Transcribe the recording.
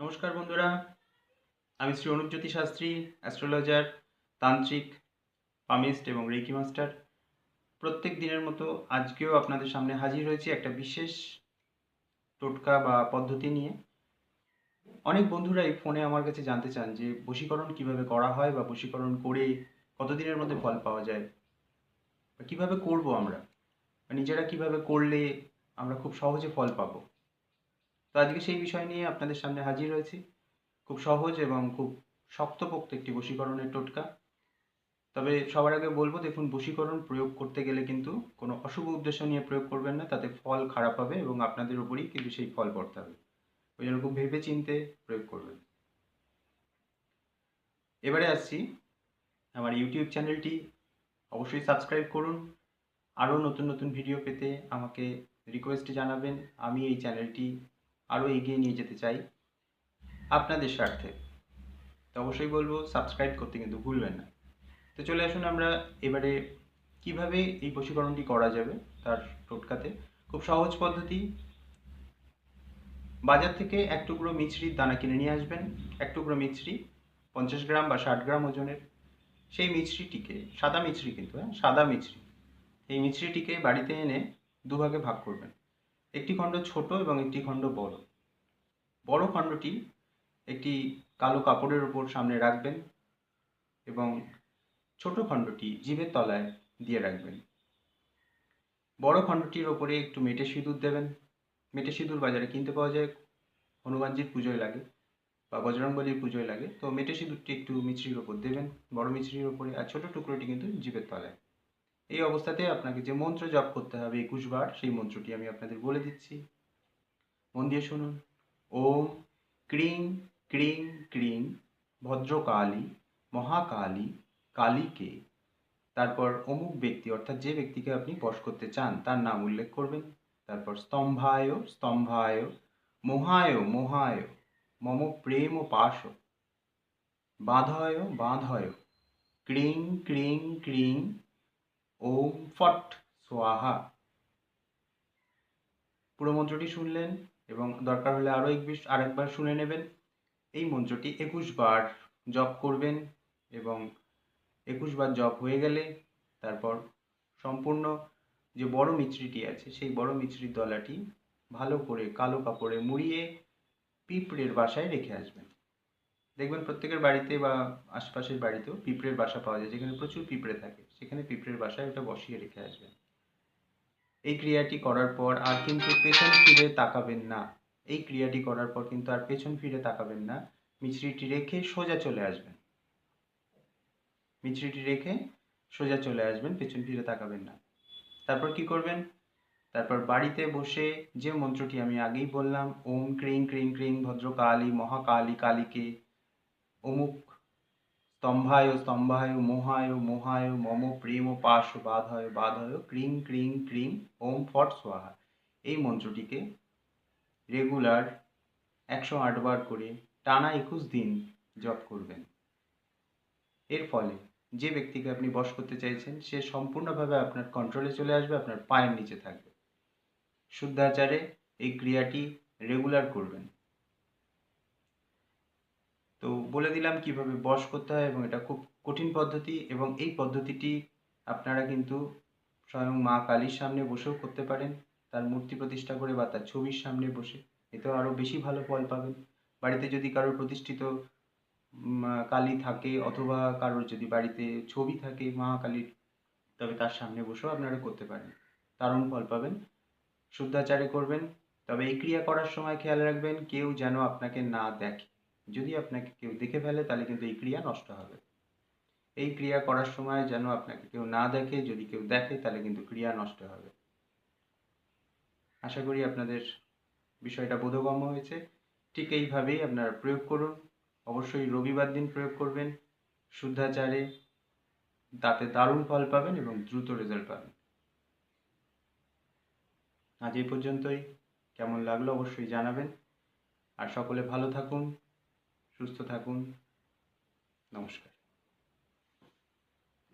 নমস্কার বন্ধুরা, আমি শ্রী অনুজ্যোতি শাস্ত্রী অ্যাস্ট্রোলজার তান্ত্রিক পামিস্ট এবং রেকি মাস্টার প্রত্যেক দিনের মতো আজকেও আপনাদের সামনে হাজির হয়েছি একটা বিশেষ টোটকা বা পদ্ধতি নিয়ে। অনেক বন্ধুরাই ফোনে আমার কাছে জানতে চান যে বশীকরণ কীভাবে করা হয় বা বশীকরণ করে কতদিনের মধ্যে ফল পাওয়া যায়, বা কীভাবে করব আমরা নিজেরা কীভাবে করলে আমরা খুব সহজে ফল পাবো। তো আজকে সেই বিষয় নিয়ে আপনাদের সামনে হাজির হয়েছি। খুব সহজ এবং খুব শক্তপোক্ত একটি বশীকরণের টোটকা। তবে সবার আগে বলব, দেখুন, বশীকরণ প্রয়োগ করতে গেলে কিন্তু কোনো অশুভ উদ্দেশ্য নিয়ে প্রয়োগ করবেন না, তাতে ফল খারাপ হবে এবং আপনাদের উপরই কিন্তু সেই ফল পড়তে হবে। ওই জন্য খুব ভেবে চিনতে প্রয়োগ করবেন। এবারে আসছি। আমার ইউটিউব চ্যানেলটি অবশ্যই সাবস্ক্রাইব করুন। আরও নতুন নতুন ভিডিও পেতে আমাকে রিকোয়েস্ট জানাবেন। আমি এই চ্যানেলটি আরও এগিয়ে নিয়ে যেতে চাই আপনাদের স্বার্থে। তো অবশ্যই বলব সাবস্ক্রাইব করতে কিন্তু ভুলবেন না। তো চলে আসুন আমরা এবারে কীভাবে এই বশীকরণটি করা যাবে তার টোটকাতে। খুব সহজ পদ্ধতি। বাজার থেকে এক টুকরো মিছরির দানা কিনে নিয়ে আসবেন। এক টুকরো মিছরি পঞ্চাশ গ্রাম বা ষাট গ্রাম ওজনের। সেই মিছরিটিকে, সাদা মিছরি কিন্তু হ্যাঁ সাদা মিছরি। এই মিছরিটিকে বাড়িতে এনে দুভাগে ভাগ করবেন। একটি খণ্ড ছোট এবং একটি খণ্ড বড়। বড় খণ্ডটি একটি কালো কাপড়ের ওপর সামনে রাখবেন এবং ছোট খণ্ডটি জিভের তলায় দিয়ে রাখবেন। বড় খণ্ডটির ওপরে একটু মেটে সিঁদুর দেবেন। মেটে সিঁদুর বাজারে কিনতে পাওয়া যায়, হনুমানজির পুজোয় লাগে বা বজরংবলির পুজোয় লাগে। তো মেটে সিঁদুরটি একটু মিছরির ওপর দেবেন, বড় মিছরির ওপরে, আর ছোট টুকরোটি কিন্তু জিভের তলায়। এই অবস্থাতে আপনাকে যে মন্ত্র জপ করতে হবে একুশ বার সেই মন্ত্রটি আমি আপনাদের বলে দিচ্ছি। মন দিয়ে শুনুন। ওম ক্রিং ক্রিং ক্রিং ভদ্রকালী মহাকালী কালীকে। তারপর অমুক ব্যক্তি, অর্থাৎ যে ব্যক্তিকে আপনি বশ করতে চান, তার নাম উল্লেখ করবেন। তারপর স্তম্ভায় স্তম্ভায় মোহায় মোহায় মম প্রেম পাশ বাঁধয় বাঁধয় ক্রিং ক্রিং ক্রিং ওম ফট সোয়াহা পুরো মন্ত্রটি শুনলেন এবং দরকার হলে আরও এক বিশ আরেকবার শুনে নেবেন। এই মন্ত্রটি একুশ বার জপ করবেন এবং একুশ বার জপ হয়ে গেলে তারপর সম্পূর্ণ যে বড় মিছরিটি আছে, সেই বড় মিছরির দলাটি ভালো করে কালো কাপড়ে মুড়িয়ে পিঁপড়ের বাসায় রেখে আসবেন। দেখবেন প্রত্যেকের বাড়িতে বা আশপাশের বাড়িতেও পিঁপড়ের বাসা পাওয়া যায়, যেখানে প্রচুর পিঁপড়ে থাকে। সেখানে পিঁপড়ের বাসায় ওটা বসিয়ে রেখে আসবেন। এই ক্রিয়াটি করার পর আর কিন্তু পেছন ফিরে তাকাবেন না। এই ক্রিয়াটি করার পর কিন্তু আর পেছন ফিরে তাকাবেন না। মিছরিটি রেখে সোজা চলে আসবেন। মিছরিটি রেখে সোজা চলে আসবেন, পেছন ফিরে তাকাবেন না। তারপর কি করবেন? তারপর বাড়িতে বসে যে মন্ত্রটি আমি আগেই বললাম, ওম ক্রিং ক্রিং ক্রিং ভদ্রকালী মহাকালী কালীকে, অমুক স্তম্ভায় স্তম্ভায় মোহায় মোহায় মম প্রেম পাশ বাধায় বাধায় ক্রিং ক্রিং ক্রিং, ওম, ফট সোহা এই মন্ত্রটিকে রেগুলার একশো আটবার করে টানা একুশ দিন জপ করবেন। এর ফলে যে ব্যক্তিকে আপনি বশ করতে চাইছেন, সে সম্পূর্ণভাবে আপনার কন্ট্রোলে চলে আসবে, আপনার পায়ের নিচে থাকবে। শুদ্ধাচারে এই ক্রিয়াটি রেগুলার করবেন। তো বলে দিলাম কীভাবে বশ করতে হয় এবং এটা খুব কঠিন পদ্ধতি এবং এই পদ্ধতিটি আপনারা কিন্তু স্বয়ং মা কালীর সামনে বসেও করতে পারেন। তার মূর্তি প্রতিষ্ঠা করে বা তার ছবির সামনে বসে। এতেও আরও বেশি ভালো ফল পাবেন। বাড়িতে যদি কারোর প্রতিষ্ঠিত কালী থাকে অথবা কারোর যদি বাড়িতে ছবি থাকে মা কালীর, তবে তার সামনে বসেও আপনারা করতে পারেন। দারুণ ফল পাবেন। শুদ্ধাচারে করবেন। তবে এই ক্রিয়া করার সময় খেয়াল রাখবেন, কেউ যেন আপনাকে না দেখে। যদি আপনাকে কেউ দেখে ফেলে, তাহলে কিন্তু এই ক্রিয়া নষ্ট হবে। এই ক্রিয়া করার সময় যেন আপনাকে কেউ না দেখে, যদি কেউ দেখে, তাহলে কিন্তু ক্রিয়া নষ্ট হবে। আশা করি আপনাদের বিষয়টা বোধগম্য হয়েছে। ঠিক এইভাবেই আপনারা প্রয়োগ করুন। অবশ্যই রবিবার দিন প্রয়োগ করবেন। শুদ্ধাচারে তাতে দারুণ ফল পাবেন এবং দ্রুত রেজাল্ট পাবেন। আজ এই পর্যন্তই। কেমন লাগল অবশ্যই জানাবেন। আর সকলে ভালো থাকুন। সুস্থ থাকুন। নমস্কার।